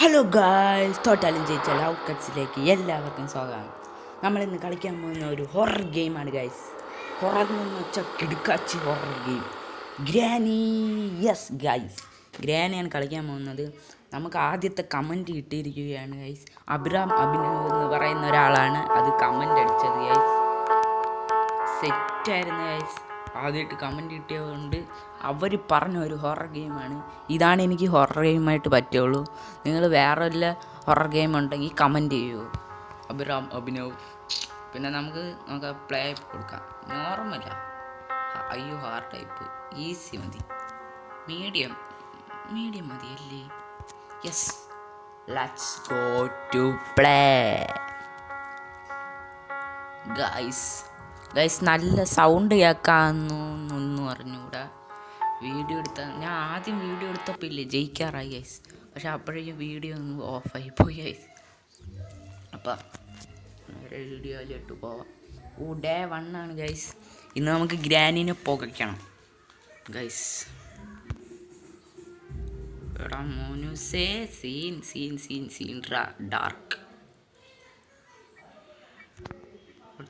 Hello guys തോട്ടാലും ജയിച്ചാൽ out കട്ട്സിലേക്ക് എല്ലാവർക്കും സ്വാഗതം. നമ്മളിന്ന് കളിക്കാൻ പോകുന്ന ഒരു ഹൊറർ ഗെയിമാണ് ഗായ്സ് ഹൊറർ എന്ന് വെച്ചാൽ കിടുക്കാച്ചി horror game Granny yes guys ഗ്രാനിയാണ് കളിക്കാൻ പോകുന്നത്. നമുക്ക് ആദ്യത്തെ കമന്റ് കിട്ടിയിരിക്കുകയാണ് ഗൈസ് അബ്രാം അഭിനവ് എന്ന് പറയുന്ന ഒരാളാണ് അത് കമന്റ് അടിച്ചത് ഗൈസ് സെറ്റായിരുന്നു ഗൈസ് ആദ്യമായിട്ട് കമന്റ് കിട്ടിയതുകൊണ്ട് അവർ പറഞ്ഞ ഒരു ഹൊറർ ഗെയിമാണ് ഇതാണ് എനിക്ക് ഹൊറർ ഗെയിമായിട്ട് പറ്റുള്ളൂ. നിങ്ങൾ വേറെ വല്ല ഹൊറർ ഗെയിം ഉണ്ടെങ്കിൽ കമന്റ് ചെയ്യൂ. അഭിരാം അഭിനവ്. പിന്നെ നമുക്ക് നമുക്ക് പ്ലേ കൊടുക്കാം. നോർമല അയ്യോ ഹാർഡ് ടൈപ്പ് ഈസി മതി. മീഡിയം മീഡിയം മതി അല്ലേ yes let's go to play guys guys നല്ല സൗണ്ട് കേൾക്കാമെന്നൊന്നും പറഞ്ഞുകൂടാ വീഡിയോ എടുത്ത ഞാൻ ആദ്യം വീഡിയോ എടുത്തപ്പോൾ ഇല്ലേ ജയിക്കാറായി ഗൈസ് പക്ഷെ അപ്പോഴേക്കും വീഡിയോ ഒന്ന് ഓഫായി പോയി ഗൈസ് അപ്പം നേരെ വീഡിയോയിലോട്ട് പോവാം. ഓ ഡേ വൺ ആണ് ഗൈസ് ഇന്ന് നമുക്ക് ഗ്രാനിനെ പുകയ്ക്കണം ഗൈസ് എടാ മോനുസേ scene scene scene scene dark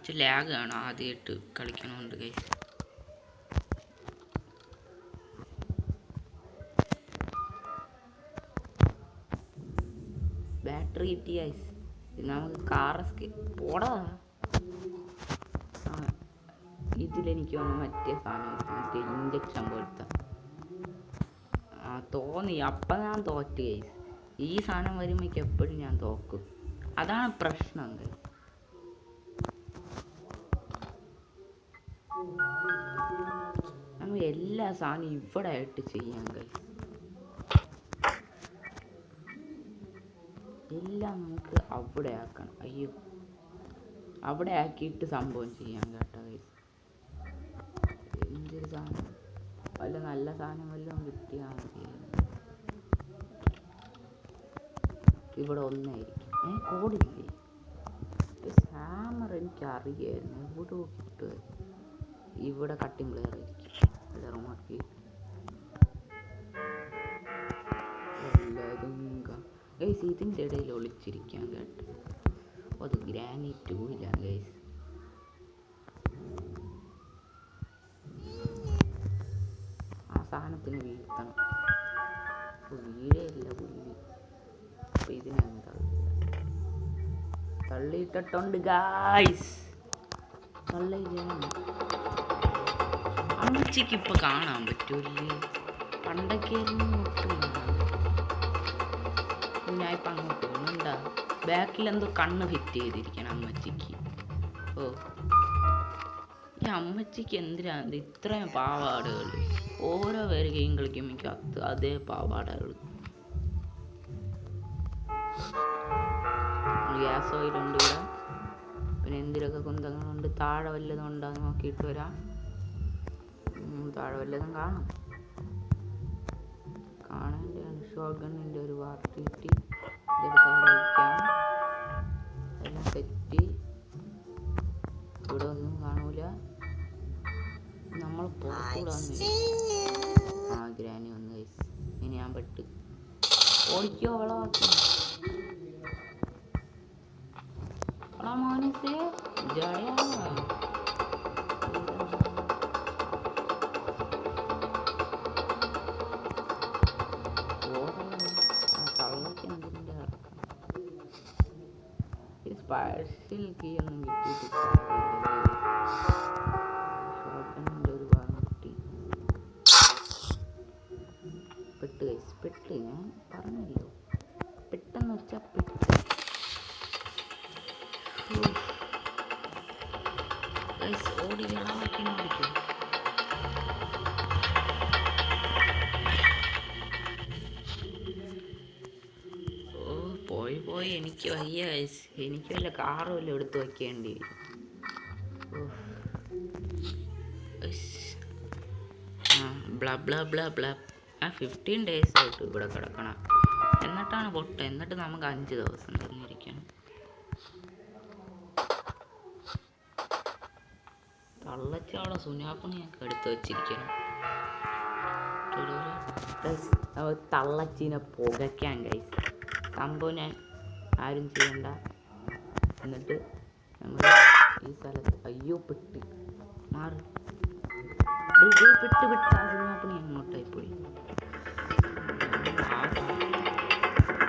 കുറച്ച് ലാഗ് ആണ് ആദ്യമായിട്ട് കളിക്കണമുണ്ട് ഗൈസ് ബാറ്ററി കിട്ടി ഗൈസ് നമുക്ക് കാർ പോടാ. ഇതിലെനിക്ക് വന്ന മറ്റേ സാധനം മറ്റേ ഇഞ്ചക്ഷൻ പോലത്തെ. ആ തോന്നി. അപ്പം ഞാൻ തോറ്റ് ഗൈസ് ഈ സാധനം വരുമ്പോഴേക്ക് എപ്പോഴും ഞാൻ തോക്കും. അതാണ് പ്രശ്നം ഗൈസ് സാധനവും ഇവിടെ ആയിട്ട് ചെയ്യാൻ കഴിയും എല്ലാം നമുക്ക് അവിടെ ആക്കണം. അയ്യോ. അവിടെ ആക്കിയിട്ട് സംഭവം ചെയ്യാൻ കേട്ടോ. എന്തൊരു സാധനം. വല്ല നല്ല സാധനം വല്ലതും കിട്ടിയാൽ മതി. ഇവിടെ ഒന്നായിരിക്കും. ഏ കോടില്ലേ? ഹാമർ എനിക്ക് അറിയായിരുന്നു എവിടെ കിട്ടുക ഇവിടെ കട്ടിങ് പ്ലെയർ ഇറമാക്കി ഗൈസ് ഇതിന്റെ ഇടയിൽ ഒളിച്ചിരിക്കാൻ കേട്ടോ. അത് ഗ്രാനൈറ്റ് ടൂയില്ല ഗൈസ് ആ സാധനത്തിന് വീഴ്ത്തണം. വീഴേയില്ല പുള്ളി. അപ്പൊ ഇതിനെ അങ്ങ് തള്ളി തള്ളിയിട്ടിട്ടുണ്ട് ഗായ്സ് തള്ളിയില്ല. അമ്മച്ചിക്ക് ഇപ്പൊ കാണാൻ പറ്റൂല്ലേ? പണ്ടൊക്കെ ഒട്ടും അങ്ങോട്ട് പോകുന്നുണ്ടാ ബാക്കിൽ എന്തോ കണ്ണ് ഫിറ്റ് ചെയ്തിരിക്കണം അമ്മച്ചിക്ക്. ഓ. ഈ അമ്മച്ചിക്ക് എന്തിനാ ഇത് ഇത്രയും പാവാടകൾ ഓരോ പേര് ഗെയിം കളിക്കുമ്പോൾ അത് അതേ പാവാടകൾ ഗ്യാസ് ഓയിലുണ്ട് ഇവിടെ. പിന്നെ എന്തിലൊക്കെ കുന്തങ്ങളുണ്ട് താഴെ വല്ലതും ഉണ്ടോ നോക്കിയിട്ട് വരാം. താഴെ വല്ലതും കാണും. ഗണ്ണിന്റെ ഒരു വാർത്ത എല്ലാം സെറ്റ് ഇവിടെ ഒന്നും കാണൂല. നമ്മൾ ആ ഗ്രാനി വന്നു കഴിച്ചു ഇനി ഞാൻ പെട്ട്. ഓടിക്കോ വളമാക്കി എടാ മോനിസേ ജയ സ്പെഷ്യൽ കീയൊന്നും കിട്ടിയിട്ട് ഷോട്ടന്റെ ഒരു ഭാഗം കിട്ടി. പെട്ട് കഴിച്ച് പെട്ട്. ഞാൻ പറഞ്ഞല്ലോ. പെട്ടെന്ന് വെച്ചാൽ പെട്ട്. Guys, ഓടി വെള്ളമാക്കി വിളിക്കും. ഓ പോയി പോയി. എനിക്ക് വയ്യ. എനിക്ക് വല്ല കാറും വല്ലതും എടുത്ത്. ആ ബ്ല ബ്ല ബ്ല ബ്ല. ആ ഫിഫ്റ്റീൻ ഡേയ്സ് ആയിട്ട് ഇവിടെ കിടക്കണം. എന്നിട്ടാണ് പൊട്ട. എന്നിട്ട് നമുക്ക് അഞ്ച് ദിവസം തന്നിരിക്കണം. തള്ളച്ചവളെ ഞങ്ങൾക്ക് എടുത്ത് വെച്ചിരിക്കണം. തള്ളച്ചീനെ പുകയ്ക്കാൻ കൈ സംഭവം ഞാൻ ആരും ചെയ്യണ്ട. എന്നിട്ട് നമ്മൾ ഈ സ്ഥലത്ത് അയ്യോ പെട്ട്. മാറി. പെട്ട് പെട്ട്. ആദ്യമാപ്പിണി അങ്ങോട്ടായി പോയി.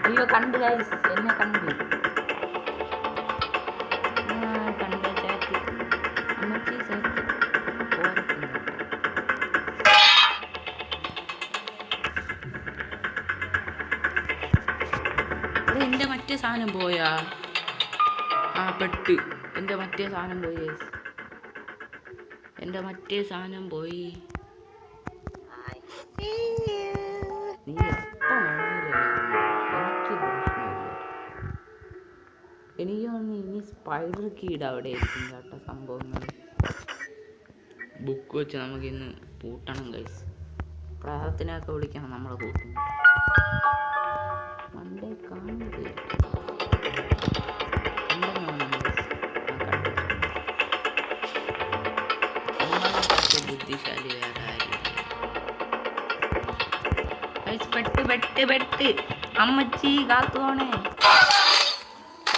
അയ്യോ കണ്ടു ഗൈസ് എന്നെ കണ്ടു. കണ്ട ചാറ്റ് അമ്മച്ചി ചാറ്റ് എന്റെ മറ്റേ സാധനം പോയാ? ആ പെട്ട് എന്റെ മറ്റേ സാധനം പോയി. എന്റെ മറ്റേ സാധനം പോയി. നീ എപ്പം വേണമെങ്കിലും എനിക്ക് തോന്നുന്നു ഇനി സ്പൈഡർ കീട് അവിടെ ആയിരിക്കും കേട്ടോ സംഭവങ്ങൾ ബുക്ക് വെച്ച് നമുക്ക് ഇന്ന് പൂട്ടണം കൈസ് പ്രാർത്ഥനയൊക്കെ വിളിക്കണം നമ്മളെ കൂട്ടും മണ്ടേ കാണുന്നത് ബുദ്ധിശാലി വേറെ പെട്ട് പെട്ട് പെട്ട് അമ്മച്ചി കാത്തുവാണേ.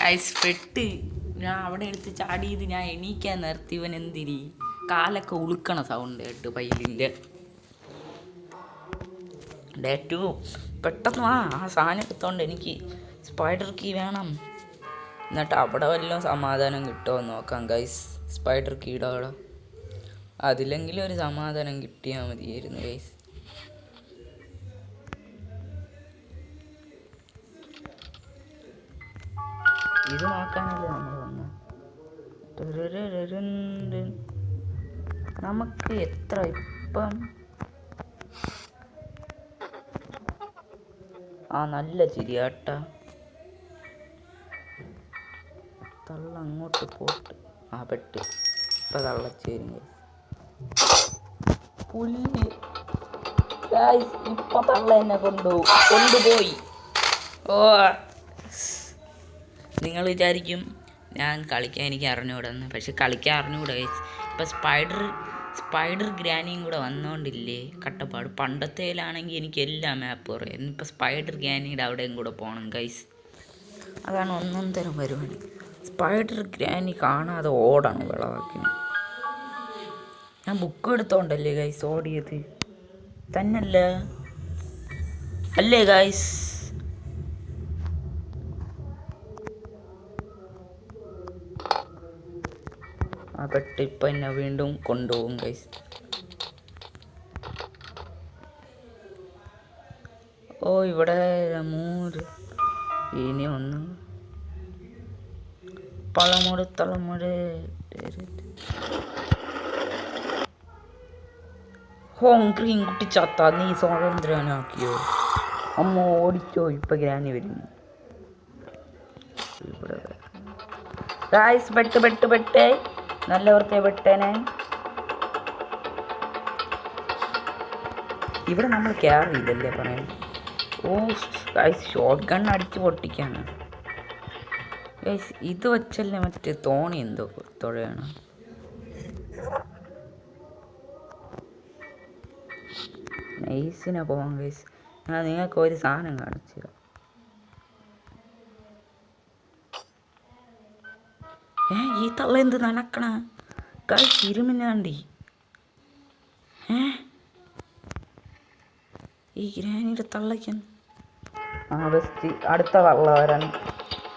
ഗൈസ് പെട്ട് ഞാൻ അവിടെ എടുത്ത് ചാടിയത് ഞാൻ എണീക്കാൻ നിർത്തിയവൻ എന്തിരി? കാലൊക്കെ ഉളുക്കണ സൗണ്ട് കേട്ട് പൈലിന്റെ ഡേറ്റു പെട്ടെന്ന് ആ ആ സാധനം എടുത്തോണ്ട് എനിക്ക് സ്പൈഡർ കീ വേണം. എന്നിട്ട് അവിടെ വല്ലതും സമാധാനം കിട്ടുമോ നോക്കാം ഗൈസ് സ്പൈഡർ കീടോ അവിടെ. അതിലെങ്കിലും ഒരു സമാധാനം കിട്ടിയാൽ മതിയായിരുന്നു ഗൈസ് ഇത് നോക്കാനല്ലേ വന്നത് നമുക്ക് എത്ര ഇപ്പം ആ നല്ല ചിരിയാട്ട തള്ള അങ്ങോട്ട് പോട്ട് ആ പെട്ട് ഇപ്പൊ തള്ളച്ചേരും പുല്ല്. ഇപ്പൊ തള്ള എന്നെ കൊണ്ടു. കൊണ്ടുപോയി. ഓ. നിങ്ങൾ വിചാരിക്കും ഞാൻ കളിക്കാൻ എനിക്ക് അറിഞ്ഞുകൂടെന്ന്. പക്ഷെ കളിക്കാൻ അറിഞ്ഞുകൂടെ ഗൈസ് ഇപ്പം സ്പൈഡർ സ്പൈഡർ ഗ്രാനിയും കൂടെ വന്നോണ്ടില്ലേ. കട്ടപ്പാട്. പണ്ടത്തേലാണെങ്കിൽ എനിക്ക് എല്ലാ മാപ്പും അറിയാം. ഇന്നിപ്പോൾ സ്പൈഡർ ഗ്രാനിയുടെ അവിടെയും കൂടെ പോകണം ഗൈസ് അതാണ് ഒന്നും തരം പരിപാടി. സ്പൈഡർ ഗ്രാനി കാണാതെ ഓടണം വിളവാക്കിന് ഞാൻ ബുക്ക് എടുത്തോണ്ടല്ലേ ഗൈസ് ഓടിയത്. തന്നല്ല അല്ലേ ഗൈസ് ആ പെട്ട് ഇപ്പം എന്നെ വീണ്ടും കൊണ്ടുപോകും ഗൈസ് ഓ ഇവിടെ മൂന്ന് ഇനി ഒന്ന് പളമുട് തളമുട്. ഹോങ്ക്രീൻ കുട്ടി ചത്ത നീ സ്വാതന്ത്ര്യനാക്കിയോ? അമ്മ ഓടിച്ചോ ഇപ്പൊ ഗ്രാനി വരുന്നു. ഇവിടെ ഗായ്സ് പെട്ട് പെട്ട് നല്ലവർക്ക് പെട്ടേനെ. ഇവിടെ നമ്മൾ കെയർ ചെയ്തല്ലേ പറയാൻ? ഓ ഗൈസ് ഷോർട്ട് ഗൺ അടിച്ച് പൊട്ടിക്കാണ്. ഗൈസ് ഇത് വെച്ചല്ലേ മറ്റേ തോണി എന്തോ തുഴയാണ്. നൈസിനെ പോകാം ഗൈസ് ഞാൻ നിങ്ങൾക്ക് ഒരു സാധനം കാണിച്ചു ഏ ഈ തള്ള എന്ത് നടക്കണ ഗൈസ് ഇരുമിനാണ്ടി. ഏ? ഈ ഗ്രാനിയുടെ തള്ളയ്ക്ക് ആ ബെസ്റ്റ് അടുത്ത തള്ള വരാൻ.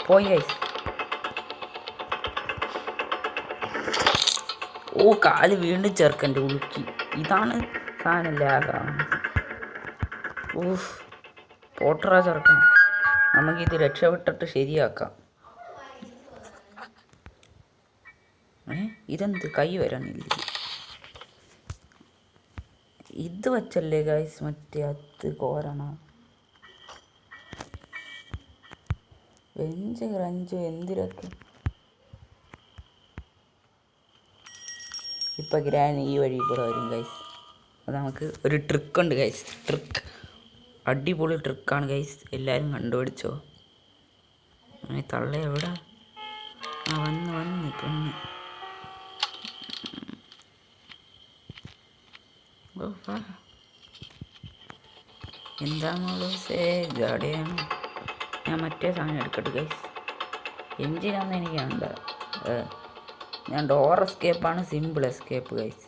പോയി ഗൈസ് ഓ കാൽ വീണ്ടും ചേർക്കന്റെ ഉളുക്കി. ഇതാണ് സാധനം ലാഗാണ് ഓഫ് പോട്ടറാ ചേർക്കണം നമുക്കിത് രക്ഷപ്പെട്ടിട്ട് ശരിയാക്കാം. ഇതെന്ത് കൈ വരണില്ല ഇത് വച്ചല്ലേ ഗൈസ് മറ്റേ അത് കോരണ. വെഞ്ച് ക്രഞ്ച് എന്തിരൊക്കെ ഇപ്പം ഗ്രാൻ ഈ വഴി കൂടെ വരും ഗൈസ് അത് നമുക്ക് ഒരു ട്രിക്ക് ഉണ്ട് ഗൈസ് ട്രിക്ക് അടിപൊളി ട്രിക്കാണ് ഗൈസ് എല്ലാവരും കണ്ടുപിടിച്ചോ? തള്ള എവിടെ? ആ വന്ന് വന്ന് പെണ്ണ് സേ എന്താ മോളൂസേ ഗാഡിയാണ്. ഞാൻ മറ്റേ സാധനം എടുക്കട്ടെ ഗൈസ് എഞ്ചിനാന്ന് എനിക്ക് എന്താ ഞാൻ ഡോർ എസ്കേപ്പാണ് സിമ്പിൾ എസ്കേപ്പ് ഗൈസ്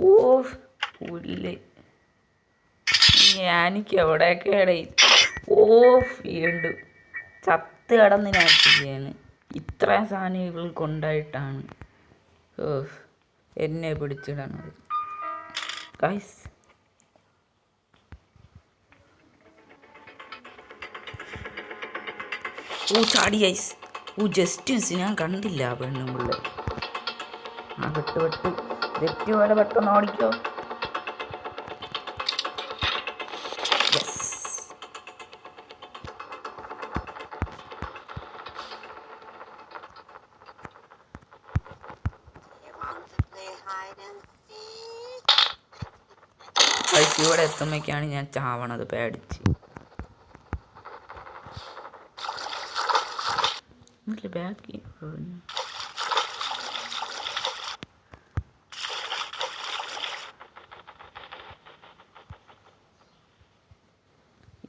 ഓ പുല്ല് ഞാനിക്ക് എവിടെയൊക്കെ ഓ വീണ്ടും ചത്ത് കടന്ന് ഞാൻ ചെയ്യാണ്. ഇത്രയും സാധനങ്ങൾ കൊണ്ടായിട്ടാണ്. ഓ എന്നെ പിടിച്ചിടണത്. ഗൈസ് ഓ ചാടി ഐസ് ഓ ജസ്റ്റ് മിസ് ഞാൻ കണ്ടില്ല പെണ്ണുമുള്ള ആ വെട്ട് വെട്ട് വെട്ടി പോലെ പെട്ടെന്ന് ഓടിക്കോ. Guys, ഞാൻ ചാവണത് പേടിച്ച്.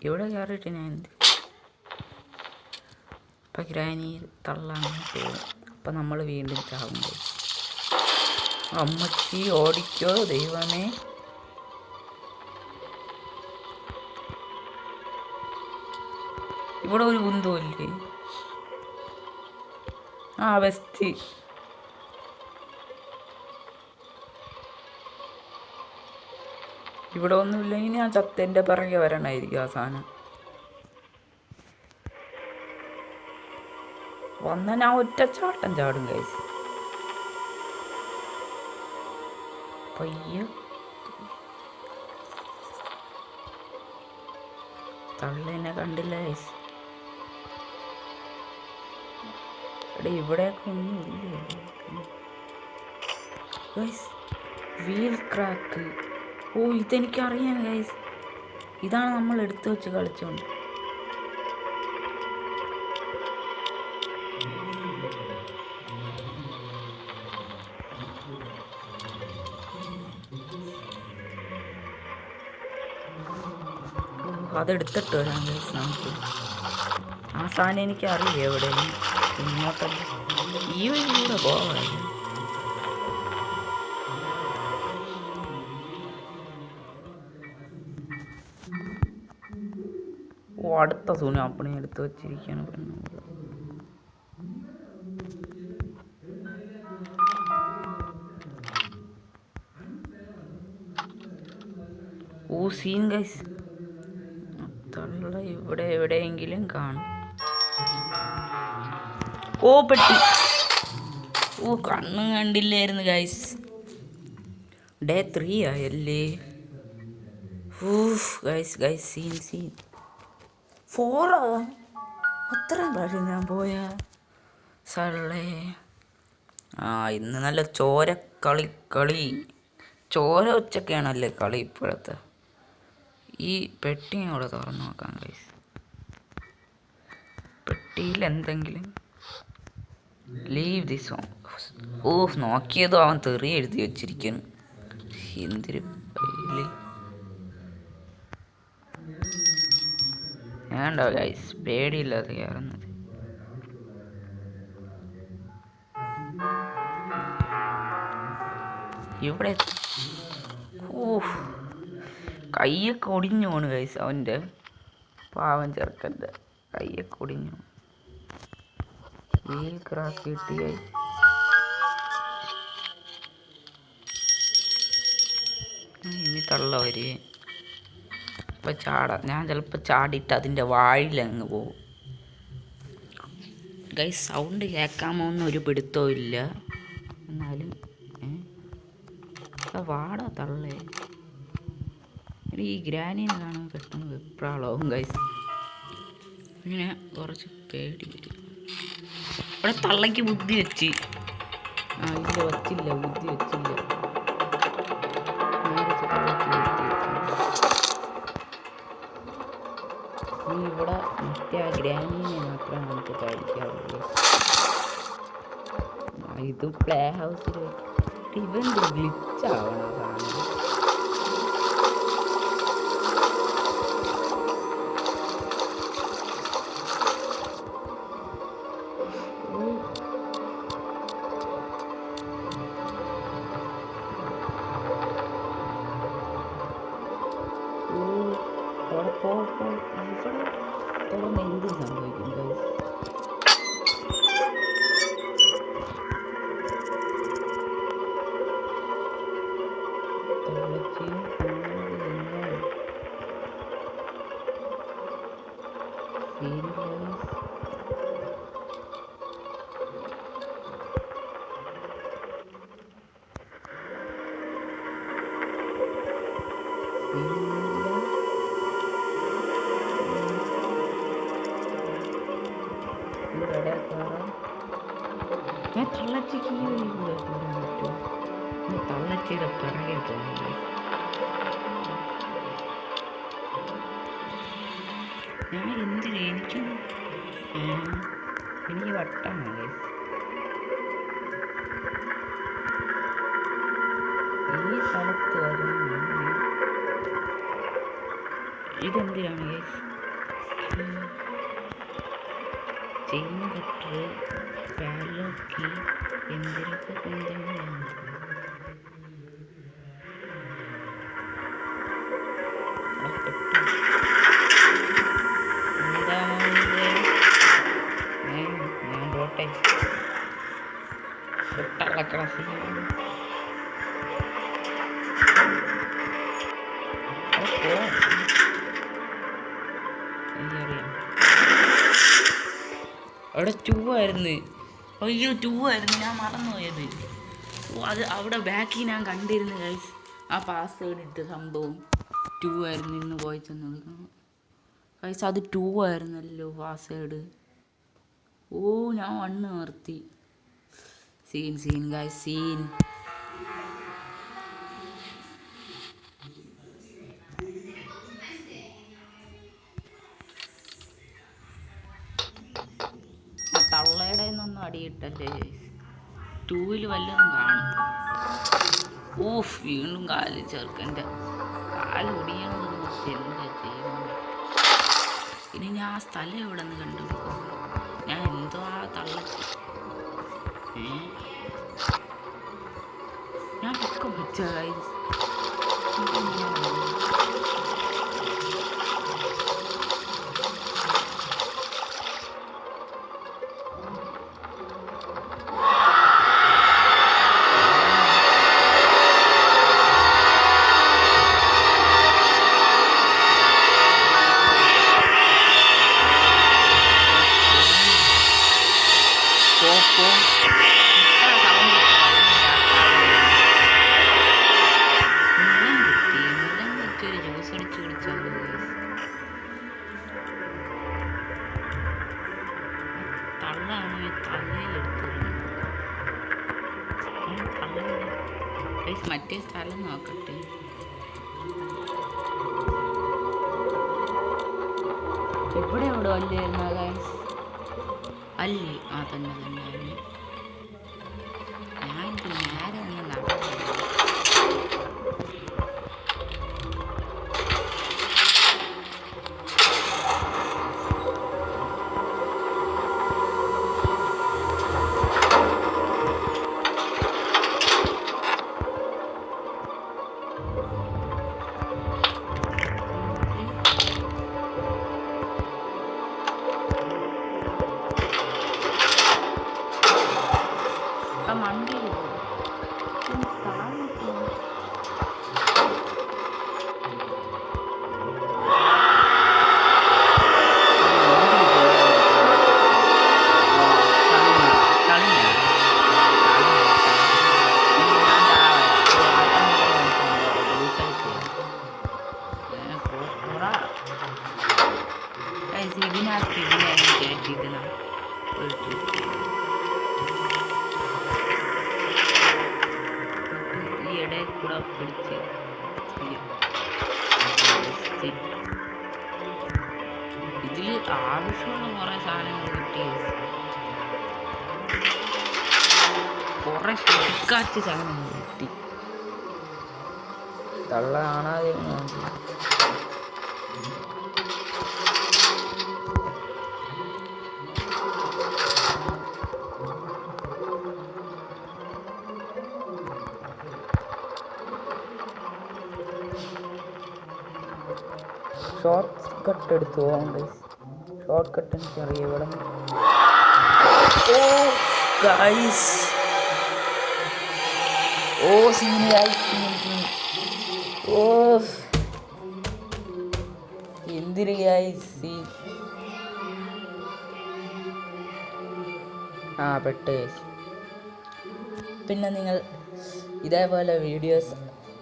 ഇവിടെ കയറിയിട്ട് ഞാൻ എന്ത്? അപ്പം ഗ്രാനി തള്ളാൻ പോകും അപ്പം നമ്മൾ വീണ്ടും ചാവുമ്പോൾ അമ്മച്ചി ഓടിക്കോ ദൈവമേ. ഇവിടെ ഒരു കുന്തമില്ലേ ആ വെസ്റ്റ് ഇവിടെ ഒന്നുമില്ലെങ്കിൽ ഞാൻ ചത്തേന്റെ പിറകെ വരണമായിരിക്കും ആ സാധനം. വന്ന ഞാൻ ഒറ്റച്ചാട്ടം ചാടും കൈസ് പയ്യ. തള്ളേനെ കണ്ടില്ല കൈസ് എടാ ഇവിടെയൊക്കെ ഒന്നുമില്ല ഗൈസ് വീൽ ക്രാക്ക് ഓ ഇതെനിക്കറിയാം ഗൈസ് ഇതാണ് നമ്മൾ എടുത്തു വെച്ച് കളിച്ചോണ്ട്. അതെടുത്തിട്ട് വരാം ഗൈസ് നമുക്ക്. ആ സാധനം എനിക്കറിയാം എവിടെ ഇങ്ങോട്ടല്ല ഈ വഴിയിലൂടെ പോവാം ഓ അടുത്ത സൂനാപ്പണി എടുത്ത് വെച്ചിരിക്കുകയാണ് പെണ്ണുങ്ങൾ ഓ സീൻ ഗൈസ് തള്ള ഇവിടെ എവിടെയെങ്കിലും കാണും. ഓ പെട്ടി. ഓ കണ്ണും കണ്ടില്ലായിരുന്നു ഗൈസ് ഡേ ത്രീ ആയല്ലേ. ഗൈസ് ഗൈസ് സീൻ സീൻ ഫോറോ അത്രയും പ്രാവശ്യം ഞാൻ പോയ സള്ളേ ആ ഇന്ന് നല്ല ചോര കളി കളി. ചോര ഉച്ചക്കാണല്ലേ കളി ഇപ്പോഴത്തെ? ഈ പെട്ടി അവിടെ തുറന്നു നോക്കാം ഗൈസ് പെട്ടിയിൽ എന്തെങ്കിലും ലീവ് ദിസ് ഓ നോക്കിയതോ അവൻ തെറി എഴുതി വെച്ചിരിക്കുന്നു. എന്തൊരു വേണ്ടോ ഗൈസ് പേടിയില്ലാതെ കയറുന്നത്. ഇവിടെ ഓ കയ്യൊക്കെ ഒടിഞ്ഞു പോണ് ഗൈസ് അവന്റെ പാവം ചെറുക്കന്റെ കയ്യൊക്കെ ഒടിഞ്ഞു ക്രാക്ക് കിട്ടിയായി. ഇനി തള്ള വരി. ഇപ്പം ചാടാം ഞാൻ ചിലപ്പോൾ ചാടിയിട്ട് അതിന്റെ വാഴിലങ്ങ് പോകും. ഗൈ സൗണ്ട് കേൾക്കാമോ ഒരു പിടുത്തവും ഇല്ല. എന്നാലും വാടാ തള്ളേ. ഈ ഗ്രാനീനെ കാണാൻ പെട്ടെന്ന് വെപ്രാളാവും ഗൈസ് ഇങ്ങനെ കുറച്ച് പേടി വരും ഇവിടെ തള്ളയ്ക്ക് ബുദ്ധി വെച്ച്. ആ ഇല്ല വച്ചില്ല ബുദ്ധി വെച്ചില്ല. ഇവിടെ മറ്റേ ആ ഗ്രാമീണ മാത്രമേ നമുക്ക് കഴിക്കാറുള്ളൂ ഇത് പ്ലേ ഹൗസിൽ ഇവന്റെ ഗ്ലിച്ചാവണം സാധനം? അവിടെ പോ പോ ഇവിടെ തുറന്ന് എന്ത് സംഭവിക്കും ഗൈസ് ഞാൻ തള്ളച്ചിക്ക് ഈ വഴി കൂടെ പോകാൻ പറ്റുമോ ഞാൻ തള്ളച്ചിയുടെ പിറകെ പോകുന്നത് ഞാൻ എന്തിനാ എനിക്ക്? ഏ, എനിക്ക് വട്ടാണ് guys. ഈ സ്ഥലത്ത് വരാനാണ് ഇതെന്തിനാണ് ഗൈസ് ചെയിൻ കട്ടർ പാലോക്കി എന്തൊക്കെ കുന്തങ്ങളാണ് ഞാൻ പോട്ടെ. പെട്ടളക്കണ സീനാണ് അവിടെ ടൂ ആയിരുന്നു അയ്യോ ടൂ ആയിരുന്നു ഞാൻ മറന്നുപോയത്. ഓ അത് അവിടെ ബാക്കി ഞാൻ കണ്ടിരുന്നു ഗൈസ് ആ പാസ്വേഡ് ഇട്ട സംഭവം. ടൂ ആയിരുന്നു ഇന്ന് പോയി ചെന്നത് ഗൈസ് അത് ടൂ ആയിരുന്നല്ലോ പാസ്വേഡ് ഓ ഞാൻ വണ്ണ് നിർത്തി. സീൻ സീൻ ഗൈസ് സീൻ വല്ലതും കാണും. ഓഫ് വീണ്ടും കാൽ ചെറുക്കന്റെ കാൽ വെച്ച് എന്താ ചെയ്യുന്നത് ഇനി ഞാൻ ആ സ്ഥലം എവിടെ നിന്ന് കണ്ടുപിടിക്കും? ഞാൻ എന്തോ ആ തള്ളച്ച് ഞാൻ പൊക്കം വെച്ച എവിടെ എവിടെ അല്ലായിരുന്ന ഗൈസ് അല്ലേ? ആ തന്നെ തന്നെ തന്നെ. 干嘛？灭我真烦。ആവശ്യമുള്ള കുറെ സാധനങ്ങൾ കിട്ടി. കുറെ കിടക്കാച്ച സാധനങ്ങൾ കിട്ടി. തള്ള ഷോർട്ട് കട്ട് എടുത്തു പോകാം ഗൈസ് ഷോർട്ട് കട്ട് എനിക്ക് അറിയാം ഇവിടെ ഓ ഓ സീൻ ആ പെട്ട്. പിന്നെ നിങ്ങൾ ഇതേപോലെ വീഡിയോസ്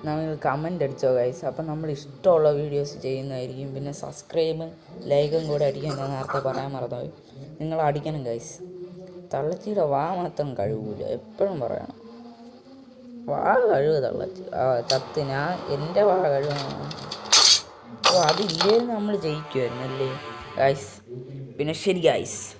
നമ്മൾ കമന്റ് അടിച്ചോ ഗൈസ് അപ്പം നമ്മൾ ഇഷ്ടമുള്ള വീഡിയോസ് ചെയ്യുന്നതായിരിക്കും. പിന്നെ സബ്സ്ക്രൈബ് ലൈക്കും കൂടെ അടിക്കാൻ ഞാൻ നേരത്തെ പറയാൻ മറന്നുപോയി. നിങ്ങൾ അടിക്കണം ഗൈസ് തള്ളച്ചിയുടെ വാ മാത്രം കഴുകൂല. എപ്പോഴും പറയണം. വാ കഴുകുക തള്ളച്ചി. ആ ഞാൻ എന്റെ വാ കഴുകണം. അപ്പോൾ അതില്ലേ നമ്മൾ ജയിക്കുമായിരുന്നു അല്ലേ ഗൈസ് പിന്നെ ശരി ഗൈസ്